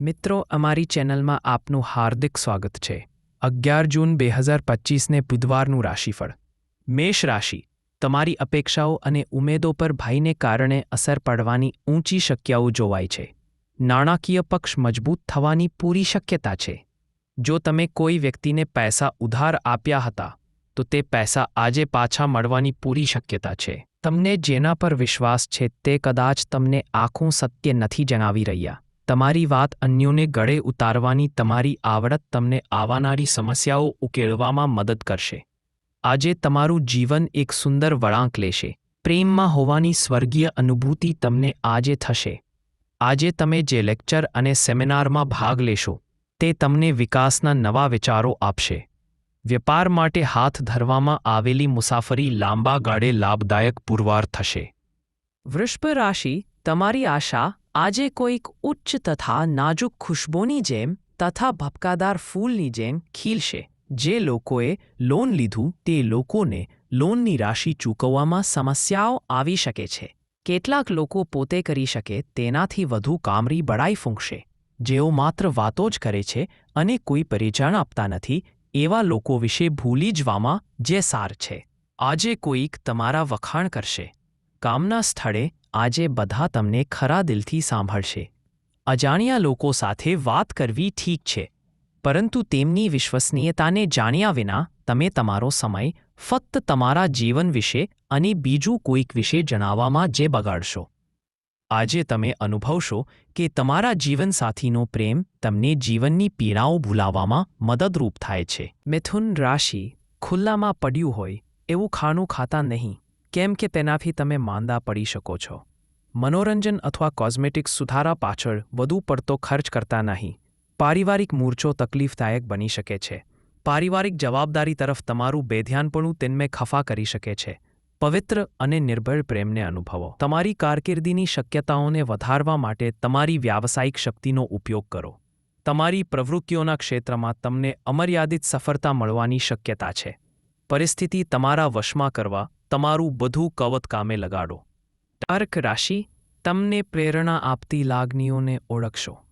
મિત્રો, અમારી ચેનલમાં આપનું હાર્દિક સ્વાગત છે. અગિયાર જૂન બે હજાર પચીસને બુધવારનું રાશિફળ. મેષ રાશિ, તમારી અપેક્ષાઓ અને ઉમેદો પર ભાઈને કારણે અસર પડવાની ઊંચી શક્યાઓ જોવાય છે. નાણાકીય પક્ષ મજબૂત થવાની પૂરી શક્યતા છે. જો તમે કોઈ વ્યક્તિને પૈસા ઉધાર આપ્યા હતા, તો તે પૈસા આજે પાછા મળવાની પૂરી શક્યતા છે. તમને જેના પર વિશ્વાસ છે તે કદાચ તમને આખું સત્ય નથી જણાવી રહ્યા. તમારી વાત અન્યોને ગળે ઉતારવાની તમારી આવડત તમને આવનારી સમસ્યાઓ ઉકેલવામાં મદદ કરશે. આજે તમારું જીવન એક સુંદર વળાંક લેશે. પ્રેમમાં હોવાની સ્વર્ગીય અનુભૂતિ તમને આજે થશે. આજે તમે જે લેક્ચર અને સેમિનારમાં ભાગ લેશો, તે તમને વિકાસના નવા વિચારો આપશે. વેપાર માટે હાથ ધરવામાં આવેલી મુસાફરી લાંબા ગાળે લાભદાયક પુરવાર થશે. વૃષભ રાશિ, તમારી આશા આજે કોઈક ઉચ્ચ તથા નાજુક ખુશ્બોની જેમ તથા ભપકાદાર ફૂલની જેમ ખીલશે. જે લોકોએ લોન લીધું તે લોકોને લોનની રાશિ ચૂકવવામાં સમસ્યાઓ આવી શકે છે. કેટલાક લોકો પોતે કરી શકે તેનાથી વધુ કામરી બળાઈ ફૂંકશે. જેઓ માત્ર વાતો જ કરે છે અને કોઈ પરિજાણ આપતા નથી, એવા લોકો વિશે ભૂલી જવામાં જે સાર છે. આજે કોઈક તમારા વખાણ કરશે. કામના સ્થળે આજે બધા તમને ખરા દિલથી સાંભળશે. અજાણ્યા લોકો સાથે વાત કરવી ઠીક છે, પરંતુ તેમની વિશ્વસનીયતાને જાણ્યા વિના તમે તમારો સમય ફક્ત તમારા જીવન વિશે અને બીજું કોઈક વિશે જણાવવામાં જે બગાડશો. આજે તમે અનુભવશો કે તમારા જીવનસાથીનો પ્રેમ તમને જીવનની પીડાઓ ભૂલાવવામાં મદદરૂપ થાય છે. મિથુન રાશિ ખુલ્લામાં પડ્યું હોય એવું ખાણું ખાતા નહીં. કેમ કે તેનાથી તમે માંદા પડી શકો છો. મનોરંજન અથવા કોસ્મેટિક્સ સુધારા પાછળ વધુ પડતો ખર્ચ કરતા નહીં. પારિવારિક મૂર્છો તકલીફદાયક બની શકે છે. પારિવારિક જવાબદારી તરફ તમારું બેધ્યાનપણું તેમને ખફા કરી શકે છે. પવિત્ર અને નિર્ભય પ્રેમને અનુભવો. તમારી કારકિર્દીની શક્યતાઓને વધારવા માટે તમારી વ્યાવસાયિક શક્તિનો ઉપયોગ કરો. તમારી પ્રવૃત્તિઓના ક્ષેત્રમાં તમને અમર્યાદિત સફળતા મળવાની શક્યતા છે. પરિસ્થિતિ તમારા વશમાં કરવા તમારું બધું કવત કામે લગાડો. ટાર્ક રાશિ તમને પ્રેરણા આપતી લાગણીઓને ઓળખશો.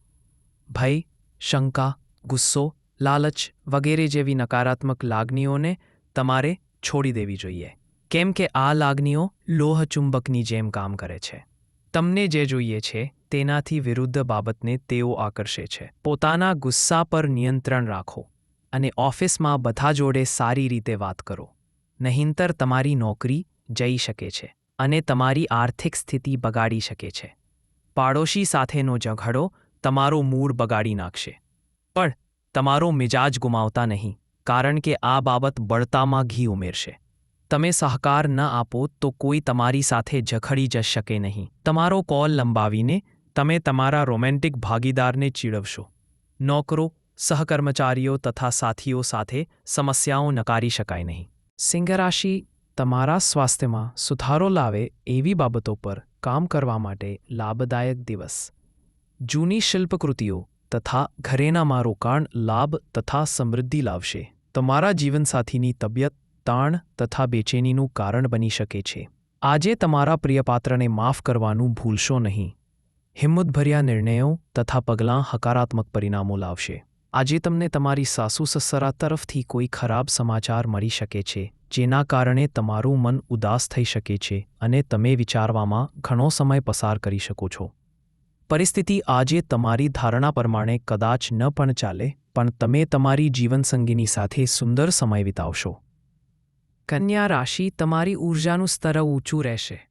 ભય, શંકા, ગુસ્સો, લાલચ વગેરે જેવી નકારાત્મક લાગણીઓને તમારે છોડી દેવી જોઈએ. કેમ કે આ લાગણીઓ લોહચુંબકની જેમ કામ કરે છે. તમને જે જોઈએ છે તેનાથી વિરુદ્ધ બાબતને તેઓ આકર્ષે છે. પોતાના ગુસ્સા પર નિયંત્રણ રાખો અને ઓફિસમાં બધા જોડે સારી રીતે વાત કરો. નહીંતર તમારી નોકરી જઈ શકે છે અને તમારી આર્થિક સ્થિતિ બગાડી શકે છે. પાડોશી સાથેનો ઝઘડો તમારો મૂડ બગાડી નાખશે. પણ તમારો મિજાજ ગુમાવતા નહીં, કારણ કે આ બાબત બળતામાં ઘી ઉમેરશે. તમે સહકાર ન આપો તો કોઈ તમારી સાથે ઝઘડી જ શકે નહીં. તમારો કોલ લંબાવીને તમે તમારા રોમેન્ટિક ભાગીદારને ચીડવશો. નોકરો, સહકર્મચારીઓ તથા સાથીઓ સાથે સમસ્યાઓ નકારી શકાય નહીં. સિંહ રાશિ તમારા સ્વાસ્થ્યમાં સુધારો લાવે એવી બાબતો પર કામ કરવા માટે લાભદાયક દિવસ. જૂની શિલ્પકૃતિઓ તથા ઘરેનામાં રોકાણ, લાભ તથા સમૃદ્ધિ લાવશે. તમારા જીવનસાથીની તબિયત, તાણ તથા બેચેનીનું કારણ બની શકે છે. આજે તમારા પ્રિયપાત્રને માફ કરવાનું ભૂલશો નહીં. હિંમતભર્યા નિર્ણયો તથા પગલાં હકારાત્મક પરિણામો લાવશે. આજે તમને તમારી સાસુ સસરા તરફથી કોઈ ખરાબ સમાચાર મળી શકે છે, જેના કારણે તમારું મન ઉદાસ થઈ શકે છે અને તમે વિચારવામાં ઘણો સમય પસાર કરી શકો છો. પરિસ્થિતિ આજે તમારી ધારણા પ્રમાણે કદાચ ન પણ ચાલે, પણ તમે તમારી જીવનસંગીની સાથે સુંદર સમય વિતાવશો. કન્યા રાશિ તમારી ઊર્જાનું સ્તર ઊંચું રહેશે.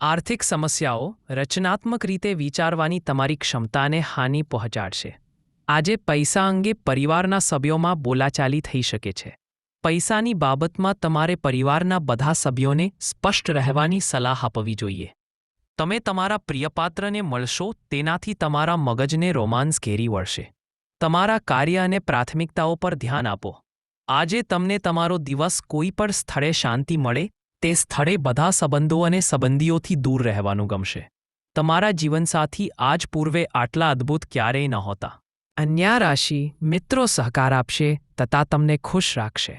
આર્થિક સમસ્યાઓ રચનાત્મક રીતે વિચારવાની તમારી ક્ષમતાને હાનિ પહોંચાડશે. આજે પૈસા અંગે પરિવારના સભ્યોમાં બોલાચાલી થઈ શકે છે. પૈસાની બાબતમાં તમારે પરિવારના બધા સભ્યોને સ્પષ્ટ રહેવાની સલાહ આપવી જોઈએ. તમે તમારા પ્રિયપાત્રને મળશો, તેનાથી તમારા મગજને રોમાન્સ ઘેરી વળશે. તમારા કાર્ય અને પ્રાથમિકતાઓ પર ધ્યાન આપો. આજે તમને તમારો દિવસ કોઈ પણ સ્થળે શાંતિ મળે, તે સ્થળે બધા સંબંધો અને સંબંધીઓથી દૂર રહેવાનું ગમશે. તમારા જીવનસાથી આજ પૂર્વે આટલા અદ્ભુત ક્યારેય નહોતા. અન્ય રાશિ મિત્રો સહકાર આપશે તથા તમને ખુશ રાખશે.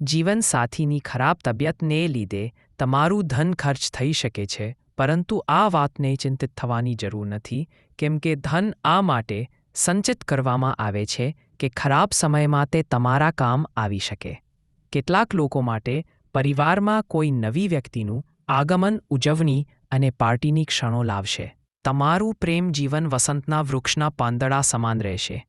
જીવનસાથીની ખરાબ તબિયતને લીધે તમારું ધન ખર્ચ થઈ શકે છે, પરંતુ આ વાતને ચિંતિત થવાની જરૂર નથી, કેમ કે ધન આ માટે સંચિત કરવામાં આવે છે કે ખરાબ સમયમાં તે તમારા કામ આવી શકે. કેટલાક લોકો માટે પરિવારમાં કોઈ નવી વ્યક્તિનું આગમન, ઉજવણી અને પાર્ટીની ક્ષણો લાવશે. તમારું પ્રેમ જીવન વસંતના વૃક્ષના પાંદડા સમાન રહેશે.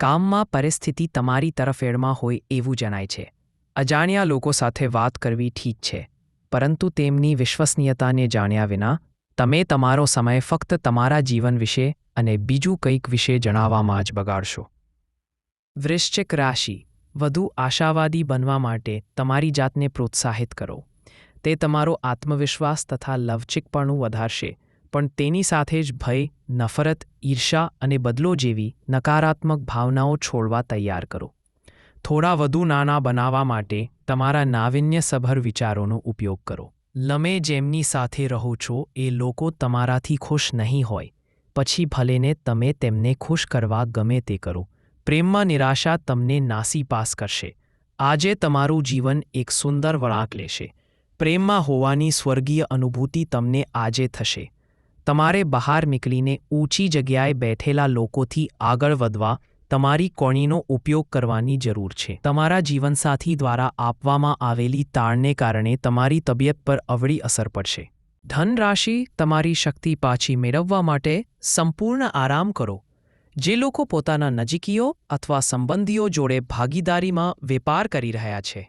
કામમાં પરિસ્થિતિ તમારી તરફ એડમાં હોય એવું જણાય છે. અજાણ્યા લોકો સાથે વાત કરવી ઠીક છે, પરંતુ તેમની વિશ્વસનીયતાને જાણ્યા વિના તમે તમારો સમય ફક્ત તમારા જીવન વિશે અને બીજું કંઈક વિશે જણાવવામાં જ બગાડશો. વૃશ્ચિક રાશિ, વધુ આશાવાદી બનવા માટે તમારી જાતને પ્રોત્સાહિત કરો. તે તમારો આત્મવિશ્વાસ તથા લવચિકપણું વધારશે. પણ તેની સાથે જ ભય, નફરત ઈર્ષા અને બદલો જેવી નકારાત્મક ભાવનાઓ છોડવા તૈયાર કરો. થોડા વધુ નાના બનાવવા માટે તમારા નાવિન્યસભર વિચારોનો ઉપયોગ કરો. લમે જેમની સાથે રહો છો, એ લોકો તમારાથી ખુશ નહીં હોય. પછી ભલેને તમે તેમને ખુશ કરવા ગમે તે કરો. પ્રેમમાં નિરાશા તમને નાસીપાસ કરશે. આજે તમારું જીવન એક સુંદર વળાંક લેશે. પ્રેમમાં હોવાની સ્વર્ગીય અનુભૂતિ તમને આજે થશે. તમારે બહાર નીકળીને ઊંચી જગ્યાએ બેઠેલા લોકોથી આગળ વધવા તમારી કોણીનો ઉપયોગ કરવાની જરૂર છે. તમારા જીવનસાથી દ્વારા આપવામાં આવેલી તાળને કારણે તમારી તબિયત પર અવળી અસર પડશે. ધનરાશિ તમારી શક્તિ પાછી મેળવવા માટે સંપૂર્ણ આરામ કરો. જે લોકો પોતાના નજીકીઓ અથવા સંબંધીઓ જોડે ભાગીદારીમાં વેપાર કરી રહ્યા છે,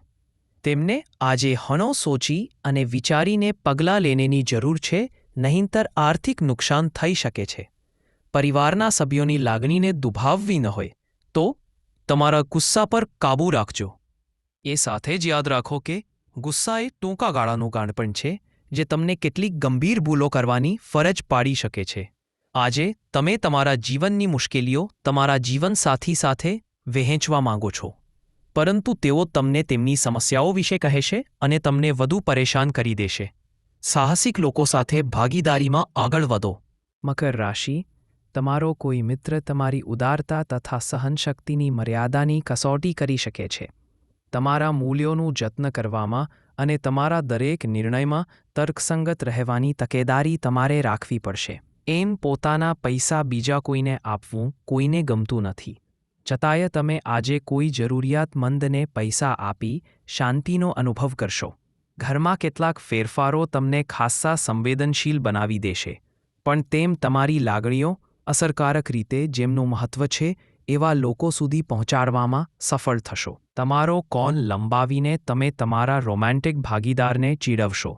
તેમને આજે હણો સોચી અને વિચારીને પગલાં લેનેની જરૂર છે નહીંતર આર્થિક નુકસાન થઈ શકે છે. પરિવારના સભ્યોની લાગણીને દુભાવવી ન હોય, તો તમારા ગુસ્સા પર કાબૂ રાખજો. એ સાથે જ યાદ રાખો કે ગુસ્સા એ ટૂંકા ગાળાનું ગાણપણ છે, જે તમને કેટલીક ગંભીર ભૂલો કરવાની ફરજ પાડી શકે છે. આજે તમે તમારા જીવનની મુશ્કેલીઓ તમારા જીવનસાથી સાથે વહેંચવા માંગો છો. પરંતુ તેઓ તમને તેમની સમસ્યાઓ વિશે કહેશે અને તમને વધુ પરેશાન કરી દેશે. સાહસિક લોકો સાથે ભાગીદારીમાં આગળ વધો. મકર રાશિ, તમારો કોઈ મિત્ર તમારી ઉદારતા તથા સહનશક્તિની મર્યાદાની કસોટી કરી શકે છે. તમારા મૂલ્યોનું જતન કરવામાં અને તમારા દરેક નિર્ણયમાં તર્કસંગત રહેવાની તકેદારી તમારે રાખવી પડશે. એમ પોતાના પૈસા બીજા કોઈને આપવું કોઈને ગમતું નથી. છતાંય તમે આજે કોઈ જરૂરિયાતમંદને પૈસા આપી શાંતિનો અનુભવ કરશો. ઘરમાં કેટલાક ફેરફારો તમને ખાસ્સા સંવેદનશીલ બનાવી દેશે, પણ તેમ તમારી લાગણીઓ અસરકારક રીતે જેમનું મહત્વ છે એવા લોકો સુધી પહોંચાડવામાં સફળ થશો. તમારો કોન લંબાવીને તમે તમારા રોમેન્ટિક ભાગીદારને ચીડવશો.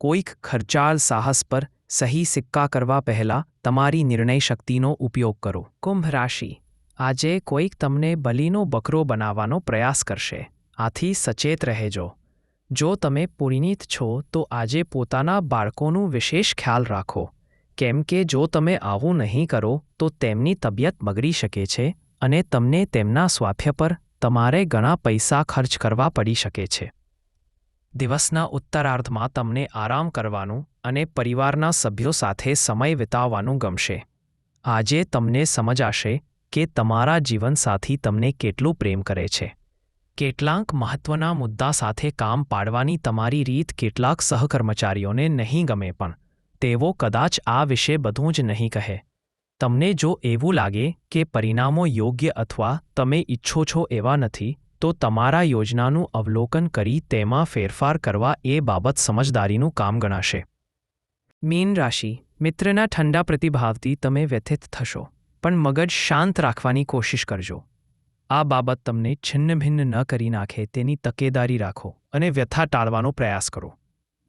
કોઈક ખર્ચાળ સાહસ પર સહી સિક્કા કરવા પહેલાં તમારી નિર્ણય શક્તિનો ઉપયોગ કરો. કુંભ રાશિ. આજે કોઈક તમને બલીનો બકરો બનાવવાનો પ્રયાસ કરશે. આથી સચેત રહેજો. જો તમે પરિણીત છો, તો આજે પોતાના બાળકોનું વિશેષ ખ્યાલ રાખો. કેમ કે જો તમે આવું નહીં કરો, તો તેમની તબિયત બગડી શકે છે અને તમને તેમના સ્વાસ્થ્ય પર તમારે ઘણા પૈસા ખર્ચ કરવા પડી શકે છે. દિવસના ઉત્તરાર્ધમાં તમને આરામ કરવાનું અને પરિવારના સભ્યો સાથે સમય વિતાવવાનું ગમશે. આજે તમને સમજાશે કે તમારા જીવનસાથી તમને કેટલું પ્રેમ કરે છે. કેટલાક મહત્વના મુદ્દા સાથે કામ પાડવાની તમારી રીત કેટલાક સહકર્મચારીઓને નહીં ગમે પણ. તેઓ કદાચ આ વિશે બધું જ નહીં કહે. તમને જો એવું લાગે કે પરિણામો યોગ્ય અથવા તમે ઈચ્છો છો એવા નથી, તો તમારા યોજનાનું અવલોકન કરી તેમાં ફેરફાર કરવા એ બાબત સમજદારીનું કામ ગણાશે. મીન રાશિ. મિત્રના ઠંડા પ્રતિભાવથી તમે વ્યથિત થશો, પણ મગજ શાંત રાખવાની કોશિશ કરજો. આ બાબત તમને છિન્નભિન્ન ન કરી નાખે તેની તકેદારી રાખો અને વ્યથા ટાળવાનો પ્રયાસ કરો.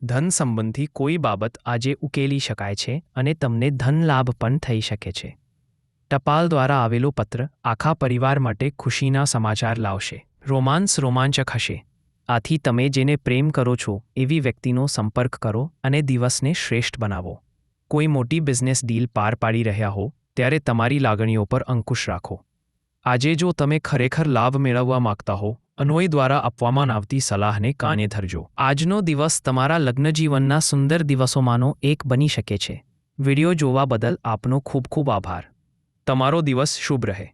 ધન સંબંધી કોઈ બાબત આજે ઉકેલી શકાય છે અને તમને ધન લાભ પણ થઈ શકે છે. ટપાલ દ્વારા આવેલો પત્ર આખા પરિવાર માટે ખુશીના સમાચાર લાવશે. રોમાન્સ રોમાંચક હશે. આથી તમે જેને પ્રેમ કરો છો એવી વ્યક્તિનો સંપર્ક કરો અને દિવસને શ્રેષ્ઠ બનાવો. કોઈ મોટી બિઝનેસ ડીલ પાર પાડી રહ્યા હો, ત્યારે તમારી લાગણીઓ પર અંકુશ રાખો. આજે જો તમે ખરેખર લાભ મેળવવા માંગતા હો, અનોય દ્વારા આપવામાં આવતી સલાહને કાને ધરજો. આજનો દિવસ તમારા લગ્નજીવનના સુંદર દિવસોમાંનો એક બની શકે છે. વિડિયો જોવા બદલ આપનો ખૂબ ખૂબ આભાર. તમારો દિવસ શુભ રહે.